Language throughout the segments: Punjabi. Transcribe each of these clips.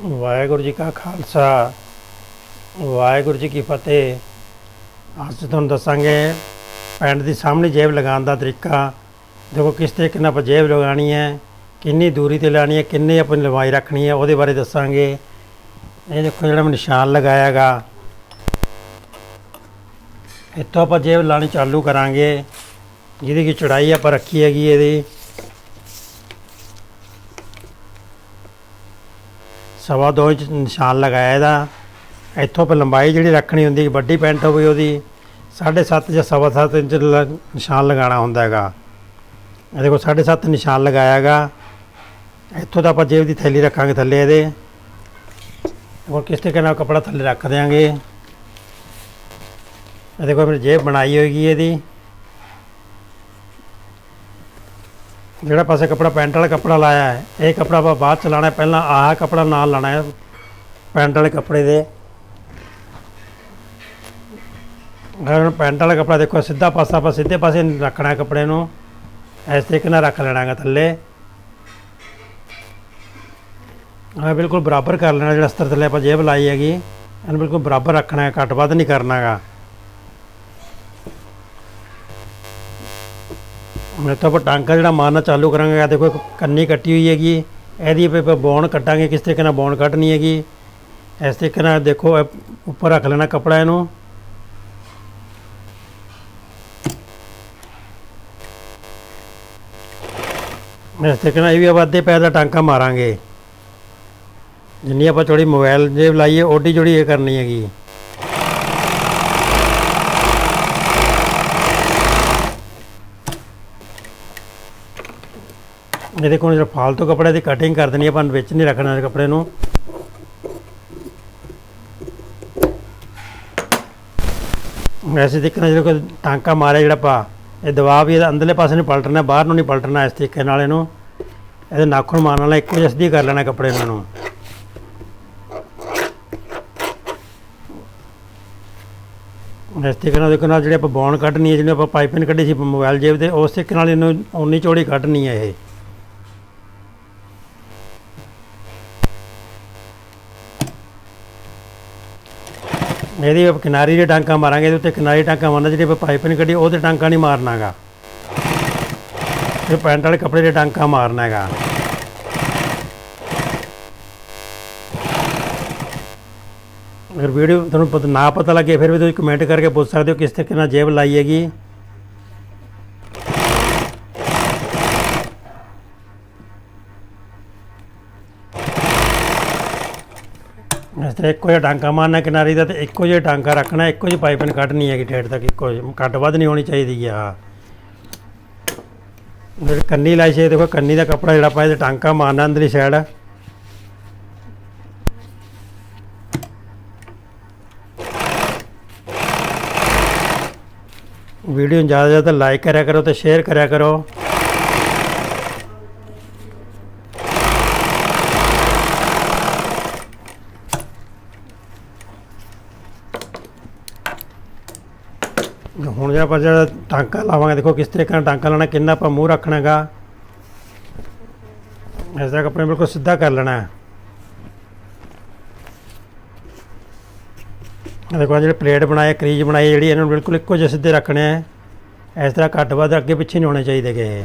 ਵਾਹਿਗੁਰੂ ਜੀ ਕਾ ਖਾਲਸਾ। ਵਾਹਿਗੁਰੂ ਜੀ ਕੀ ਫਤਿਹ। ਅੱਜ ਤੁਹਾਨੂੰ ਦੱਸਾਂਗੇ ਪੈਂਟ ਦੀ ਸਾਹਮਣੇ ਜੇਬ ਲਗਾਉਣ ਦਾ ਤਰੀਕਾ। ਦੇਖੋ ਕਿਸ ਤਰੀਕੇ ਨਾਲ ਆਪਾਂ ਜੇਬ ਲਗਾਉਣੀ ਹੈ, ਕਿੰਨੀ ਦੂਰੀ ਤੇ ਲਾਣੀ ਹੈ, ਕਿੰਨੀ ਆਪਣੀ ਲੰਬਾਈ ਰੱਖਣੀ ਹੈ, ਉਹਦੇ ਬਾਰੇ ਦੱਸਾਂਗੇ। ਇਹ ਦੇਖੋ ਜਿਹੜਾ ਮੈਂ ਨਿਸ਼ਾਨ ਲਗਾਇਆਗਾ। ਇੱਥੋਂ ਆਪਾਂ ਜੇਬ ਲਾਣੀ ਚਾਲੂ ਕਰਾਂਗੇ। ਜਿਹਦੀ ਕਿ ਚੜਾਈ ਆਪਾਂ ਰੱਖੀ ਹੈਗੀ ਇਹਦੀ। ਸਵਾ ਦੋ ਇੰਚ ਨਿਸ਼ਾਨ ਲਗਾਇਆ ਇਹਦਾ। ਇੱਥੋਂ ਪਰ ਲੰਬਾਈ ਜਿਹੜੀ ਰੱਖਣੀ ਹੁੰਦੀ, ਵੱਡੀ ਪੈਂਟ ਹੋਵੇ ਉਹਦੀ 7.5 ਜਾਂ ਸਵਾ ਸੱਤ ਇੰਚ ਨਿਸ਼ਾਨ ਲਗਾਉਣਾ ਹੁੰਦਾ ਹੈਗਾ। ਇਹ ਦੇਖੋ 7.5 ਨਿਸ਼ਾਨ ਲਗਾਇਆ ਹੈਗਾ। ਇੱਥੋਂ ਤਾਂ ਆਪਾਂ ਜੇਬ ਦੀ ਥੈਲੀ ਰੱਖਾਂਗੇ ਥੱਲੇ ਇਹਦੇ। ਹੋਰ ਕਿਸ ਤਰੀਕੇ ਨਾਲ ਕੱਪੜਾ ਥੱਲੇ ਰੱਖ ਦਿਆਂਗੇ। ਇਹ ਦੇਖੋ ਮੇਰੀ ਜੇਬ ਬਣਾਈ ਹੋਏਗੀ ਇਹਦੀ। ਜਿਹੜਾ ਪਾਸੇ ਕੱਪੜਾ ਪੈਂਟ ਵਾਲਾ ਕੱਪੜਾ ਲਾਇਆ ਹੈ, ਇਹ ਕੱਪੜਾ ਆਪਾਂ ਬਾਅਦ ਚ ਲਾਣਾ ਪਹਿਲਾਂ ਆਹ ਕੱਪੜਾ ਨਾਲ ਲਾਣਾ ਹੈ, ਪੈਂਟ ਵਾਲੇ ਕੱਪੜੇ ਦੇ। ਅਗਰ ਪੈਂਟ ਵਾਲਾ ਕੱਪੜਾ ਦੇਖੋ, ਸਿੱਧਾ ਪਾਸਾ ਆਪਾਂ ਸਿੱਧੇ ਪਾਸੇ ਰੱਖਣਾ ਕੱਪੜੇ ਨੂੰ। ਇਸ ਤਰੀਕੇ ਨਾਲ ਰੱਖ ਲੈਣਾ ਹੈਗਾ ਥੱਲੇ। ਹਾਂ ਬਿਲਕੁਲ ਬਰਾਬਰ ਕਰ ਲੈਣਾ, ਜਿਹੜਾ ਅਸਤਰ ਥੱਲੇ ਆਪਾਂ ਜੇਬ ਲਾਈ ਹੈਗੀ, ਇਹਨੂੰ ਬਿਲਕੁਲ ਬਰਾਬਰ ਰੱਖਣਾ ਹੈ, ਘੱਟ ਵੱਧ ਨਹੀਂ ਕਰਨਾ ਮੈਂ ਤਾਂ ਆਪਾਂ ਟਾਂਕਾ ਜਿਹੜਾ ਮਾਰਨਾ ਚਾਲੂ ਕਰਾਂਗੇ ਆ ਦੇਖੋ ਇੱਕ ਕੰਨੀ ਕੱਟੀ ਹੋਈ ਹੈਗੀ। ਇਹਦੀ ਆਪਾਂ ਬੌਣ ਕੱਟਾਂਗੇ ਕਿਸ ਤਰੀਕੇ ਨਾਲ ਬੌਣ ਕੱਟਣੀ ਹੈਗੀ। ਇਸ ਤਰੀਕੇ ਨਾਲ ਦੇਖੋ ਉੱਪਰ ਰੱਖ ਲੈਣਾ ਕਪੜਾ ਇਹਨੂੰ। ਇਸ ਤਰੀਕੇ ਨਾਲ ਇਹ ਵੀ ਆਪਾਂ ਅੱਧੇ ਪੈਰ ਦਾ ਟਾਂਕਾ ਮਾਰਾਂਗੇ। ਜਿੰਨੀ ਆਪਾਂ ਥੋੜੀ ਮੋਬਾਈਲ ਜੇ ਲਾਈਏ ਓਡੀ ਜੋੜੀ ਇਹ ਕਰਨੀ ਹੈਗੀ। ਇਹਦੇ ਕੋਲ ਜਿਹੜਾ ਫਾਲਤੂ ਕੱਪੜੇ ਦੀ ਕਟਿੰਗ ਕਰ ਦੇਣੀ ਆਪਾਂ ਵਿੱਚ ਨਹੀਂ ਰੱਖਣਾ ਇਸ ਕੱਪੜੇ ਨੂੰ। ਐਸੇ ਦੇਖਣਾ ਜਿਹੜਾ ਕੋਈ ਟਾਂਕਾ ਮਾਰਿਆ ਜਿਹੜਾ ਪਾ ਇਹ ਦਬਾਅ ਵੀ ਇਹਦਾ ਅੰਦਰਲੇ ਪਾਸੇ ਨੂੰ ਪਲਟਣਾ, ਬਾਹਰ ਨੂੰ ਨਹੀਂ ਪਲਟਣਾ ਇਸ ਤਰੀਕੇ ਨਾਲ ਇਹਨੂੰ। ਇਹਦੇ ਨਾਖੂਨ ਮਾਰਨ ਨਾਲ ਇੱਕੋ ਜਿਹਾ ਸਿੱਧੀ ਕਰ ਲੈਣਾ ਕੱਪੜੇ ਇਹਨਾਂ। ਨੂੰ ਇਸ ਤਰੀਕੇ ਨਾਲ ਦੇਖੋ ਨਾਲ ਜਿਹੜੇ ਆਪਾਂ ਬੌਣ ਕੱਢਣੀ ਹੈ, ਜਿਹਨੂੰ ਆਪਾਂ ਪਾਈਪਿੰਗ ਕੱਢੀ ਸੀ ਮੋਬਾਈਲ ਜੇਬ ਦੇ ਉਸ ਤਰੀਕੇ ਨਾਲ ਇਹਨੂੰ ਉਨੀ ਚੌੜੀ ਕੱਢਣੀ ਹੈ ਇਹ। ਇਹਦੀ ਆਪਾਂ ਕਿਨਾਰੀ ਦੇ ਟਾਂਕਾ ਮਾਰਾਂਗੇ, ਇਹਦੇ ਉੱਤੇ ਕਿਨਾਰੀ ਟਾਂਕਾ ਮਾਰਨਾ, ਜਿਹੜੀ ਆਪਾਂ ਨਹੀਂ ਕੱਢੀ, ਉਹਦੇ ਟਾਂਕਾ ਨਹੀਂ ਮਾਰਨਾਗਾ। ਇਹ ਪੈਂਟ ਵਾਲੇ ਕੱਪੜੇ ਦੇ ਟਾਂਕਾ ਮਾਰਨਾ ਹੈਗਾ ਅਗਰ ਵੀਡੀਓ ਤੁਹਾਨੂੰ ਪਤਾ, ਨਾ ਪਤਾ ਲੱਗੇ, ਫਿਰ ਵੀ ਤੁਸੀਂ ਕਮੈਂਟ ਕਰਕੇ ਪੁੱਛ ਸਕਦੇ ਹੋ ਕਿਸ ਤਰੀਕੇ ਨਾਲ ਜੇਬ ਲਾਈ ਹੈਗੀ। ਇਸ ਤਰ੍ਹਾਂ ਇੱਕੋ ਜਿਹਾ ਟਾਂਕਾ ਮਾਰਨਾ ਕਿਨਾਰੀ ਦਾ ਤੇ ਇੱਕੋ ਜਿਹਾ ਟਾਂਕਾ ਰੱਖਣਾ, ਇੱਕੋ ਜਿਹੀ ਪਾਈਪਿੰਗ ਕੱਢਣੀ ਹੈਗੀ ਠੇਠ ਤੱਕ ਇੱਕੋ ਜਿਹੀ। ਘੱਟ ਵੱਧ ਨਹੀਂ ਹੋਣੀ ਚਾਹੀਦੀ ਆ। ਜਿਹੜੇ ਕੰਨੀ ਲਾਈ ਸੀ ਦੇਖੋ ਕੰਨੀ ਦਾ ਕੱਪੜਾ ਜਿਹੜਾ ਪਾਇਆ ਤੇ ਟਾਂਕਾ ਮਾਰਨਾ ਅੰਦਰਲੀ ਸਾਈਡ ਵੀਡੀਓ ਨੂੰ ਜ਼ਿਆਦਾ ਤੋਂ ਜ਼ਿਆਦਾ ਲਾਈਕ ਕਰਿਆ ਕਰੋ ਤੇ ਸ਼ੇਅਰ ਕਰਿਆ ਕਰੋ ਹੁਣ ਜੇ ਆਪਾਂ ਜਿਹੜਾ ਟਾਂਕਾ ਲਾਵਾਂਗੇ, ਦੇਖੋ ਕਿਸ ਤਰੀਕੇ ਨਾਲ ਟਾਂਕਾ ਲਾਣਾ ਕਿੰਨਾ ਆਪਾਂ ਮੂੰਹ ਰੱਖਣਾ ਹੈਗਾ ਇਸ ਤਰ੍ਹਾਂ ਕੱਪੜੇ ਬਿਲਕੁਲ ਸਿੱਧਾ ਕਰ ਲੈਣਾ ਹੈ। ਇਹ ਦੇਖੋ ਜਿਹੜੇ ਪਲੇਟ ਬਣਾਏ ਕਰੀਜ ਬਣਾਈ ਜਿਹੜੀ ਇਹਨਾਂ ਨੂੰ ਬਿਲਕੁਲ ਇੱਕੋ ਜਿਹੇ ਸਿੱਧੇ ਰੱਖਣੇ ਆ ਇਸ ਤਰ੍ਹਾਂ ਘੱਟ ਵੱਧ ਅੱਗੇ ਪਿੱਛੇ ਨਹੀਂ ਹੋਣੇ ਚਾਹੀਦੇ ਗਏ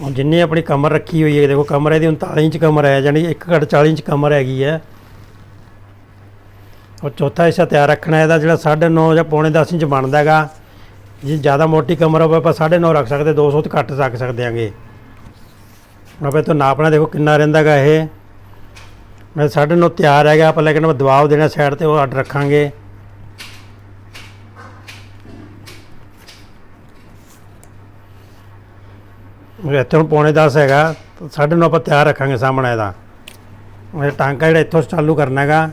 ਹੁਣ ਜਿੰਨੀ ਆਪਣੀ ਕਮਰ ਰੱਖੀ ਹੋਈ ਹੈ, ਦੇਖੋ ਕਮਰ ਇਹਦੀ 39 ਇੰਚ ਕਮਰ ਹੈ ਜਾਨੀ 1 ਘੱਟ 40 ਇੰਚ ਕਮਰ ਹੈਗੀ ਹੈ। ਉਹ ਚੌਥਾ ਹਿੱਸਾ ਤਿਆਰ ਰੱਖਣਾ ਇਹਦਾ ਜਿਹੜਾ 9.5 ਜਾਂ ਪੌਣੇ 10 ਇੰਚ ਬਣਦਾ ਹੈਗਾ। ਜੇ ਜ਼ਿਆਦਾ ਮੋਟੀ ਕਮਰ ਹੋਵੇ, ਆਪਾਂ 9.5 ਰੱਖ ਸਕਦੇ 200 ਤੋਂ ਘੱਟ ਰੱਖ ਸਕਦੇ ਆਂਗੇ ਹੁਣ ਆਪਾਂ ਤੋਂ ਨਾਪਣਾ ਦੇਖੋ ਕਿੰਨਾ ਰਹਿੰਦਾ ਹੈਗਾ ਇਹ। ਮੈਂ 9.5 ਤਿਆਰ ਹੈਗਾ, ਆਪਾਂ ਲੇਕਿਨ ਮੈਂ ਦਬਾਅ ਦੇਣਾ ਸਾਈਡ ਤੇ, ਉਹ ਅੱਡ ਰੱਖਾਂਗੇ। ਇੱਥੋਂ ਪੌਣੇ 10 ਹੈਗਾ 9.5 ਆਪਾਂ ਤਿਆਰ ਰੱਖਾਂਗੇ ਸਾਹਮਣੇ ਇਹਦਾ। ਮੇਰੇ ਟਾਂਕਾ ਜਿਹੜਾ ਇੱਥੋਂ ਚਾਲੂ ਕਰਨਾ ਹੈਗਾ।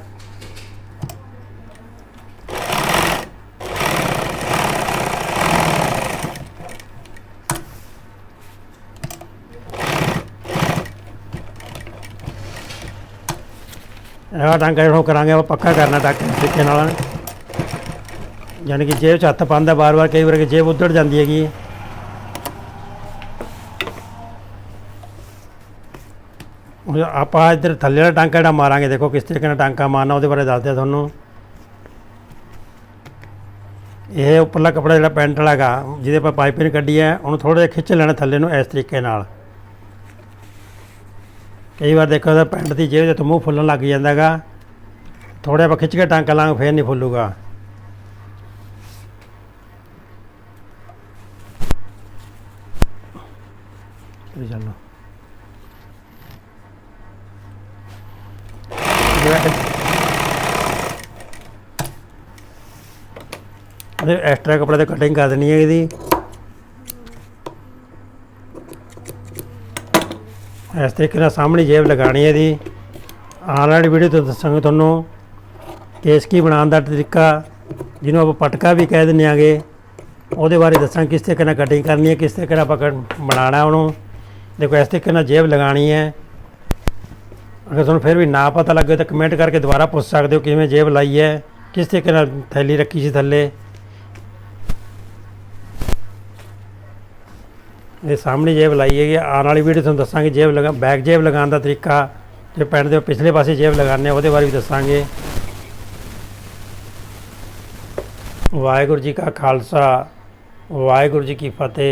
ਇਹ ਟਾਂਕਾ ਜਿਹੜਾ ਉਹ ਕਰਾਂਗੇ ਆਪਾਂ ਪੱਕਾ ਕਰਨਾ ਟਾਂਕਾ ਇਸ ਤਰੀਕੇ ਨਾਲ। ਯਾਨੀ ਕਿ ਜੇਬ 'ਚ ਹੱਥ ਪਾਉਂਦਾ ਬਾਰ-ਬਾਰ, ਕਈ ਵਾਰ ਕਿ ਜੇਬ ਉੱਧੜ ਜਾਂਦੀ ਹੈਗੀ। ਹੁਣ ਆਪਾਂ ਇੱਧਰ ਥੱਲੇ ਵਾਲਾ ਟਾਂਕਾ ਜਿਹੜਾ ਮਾਰਾਂਗੇ, ਦੇਖੋ ਕਿਸ ਤਰੀਕੇ ਨਾਲ ਟਾਂਕਾ ਮਾਰਨਾ, ਉਹਦੇ ਬਾਰੇ ਦੱਸਦੇ ਆ ਤੁਹਾਨੂੰ। ਇਹ ਉੱਪਰਲਾ ਕਪੜਾ ਜਿਹੜਾ ਪੈਂਟ ਵਾਲਾ ਹੈਗਾ, ਜਿਹਦੇ ਆਪਾਂ ਪਾਈਪਿੰਗ ਕੱਢੀ ਹੈ, ਉਹਨੂੰ ਥੋੜਾ ਜਿਹਾ ਖਿੱਚ ਲੈਣਾ ਥੱਲੇ ਨੂੰ ਇਸ ਤਰੀਕੇ ਨਾਲ। ਕਈ ਵਾਰ ਦੇਖੋ ਤਾਂ ਪੈਂਟ ਦੀ ਜੇਬ ਤੋਂ ਮੂੰਹ ਫੁੱਲਣ ਲੱਗ ਜਾਂਦਾ ਹੈਗਾ ਥੋੜਾ ਜਿਹਾ ਖਿੱਚ ਕੇ ਟਾਂਕਾ ਲਾਂਗੇ, ਫੇਰ ਨਹੀਂ ਫੁੱਲੂਗਾ। ਚਲੋ ਚੱਲੋ ਜਿਹੜਾ ਐਕਸਟਰਾ ਕੱਪੜੇ ਤੇ ਕਟਿੰਗ ਕਰ ਦੇਣੀ ਹੈ ਇਹਦੀ। ਇਸ ਤਰੀਕੇ ਨਾਲ ਸਾਹਮਣੇ ਜੇਬ ਲਗਾਣੀ ਹੈ ਇਹਦੀ। ਆਉਣ ਵਾਲੀ ਵੀਡੀਓ ਤੋਂ ਦੱਸਾਂਗੇ ਤੁਹਾਨੂੰ ਕੇਸਕੀ ਬਣਾਉਣ ਦਾ ਤਰੀਕਾ, ਜਿਹਨੂੰ ਆਪਾਂ ਪਟਕਾ ਵੀ ਕਹਿ ਦਿੰਦੇ ਆਗੇ ਉਹਦੇ ਬਾਰੇ ਦੱਸਾਂ ਕਿਸ ਤਰੀਕੇ ਨਾਲ ਕਟਿੰਗ ਕਰਨੀ ਹੈ, ਕਿਸ ਤਰੀਕੇ ਨਾਲ ਆਪਾਂ ਕੱਟ- ਬਣਾਉਣਾ ਉਹਨੂੰ। ਦੇਖੋ, ਇਸ ਤਰੀਕੇ ਨਾਲ ਜੇਬ ਲਗਾਣੀ ਹੈ। ਅਗਰ ਤੁਹਾਨੂੰ ਫਿਰ ਵੀ ਨਾ ਪਤਾ ਲੱਗੇ ਤਾਂ ਕਮੈਂਟ ਕਰਕੇ ਦੁਬਾਰਾ ਪੁੱਛ ਸਕਦੇ ਹੋ ਕਿਵੇਂ ਜੇਬ ਲਾਈ ਹੈ, ਕਿਸ ਤਰੀਕੇ ਨਾਲ ਥੈਲੀ ਰੱਖੀ ਸੀ ਥੱਲੇ। ਇਹ ਸਾਹਮਣੇ ਜੇਬ ਲਾਈ ਹੈਗੀ ਆਉਣ ਵਾਲੀ ਵੀਡੀਓ ਤੁਹਾਨੂੰ ਦੱਸਾਂਗੇ ਜੇਬ ਲਗਾ ਬੈਕ ਜੇਬ ਲਗਾਉਣ ਦਾ ਤਰੀਕਾ, ਜੇ ਪੈਂਟ ਦੇ ਪਿਛਲੇ ਪਾਸੇ ਜੇਬ ਲਗਾਉਂਦੇ ਹਾਂ ਉਹਦੇ ਬਾਰੇ ਵੀ ਦੱਸਾਂਗੇ। ਵਾਹਿਗੁਰੂ ਜੀ ਕਾ ਖਾਲਸਾ, ਵਾਹਿਗੁਰੂ ਜੀ ਕੀ ਫਤਿਹ।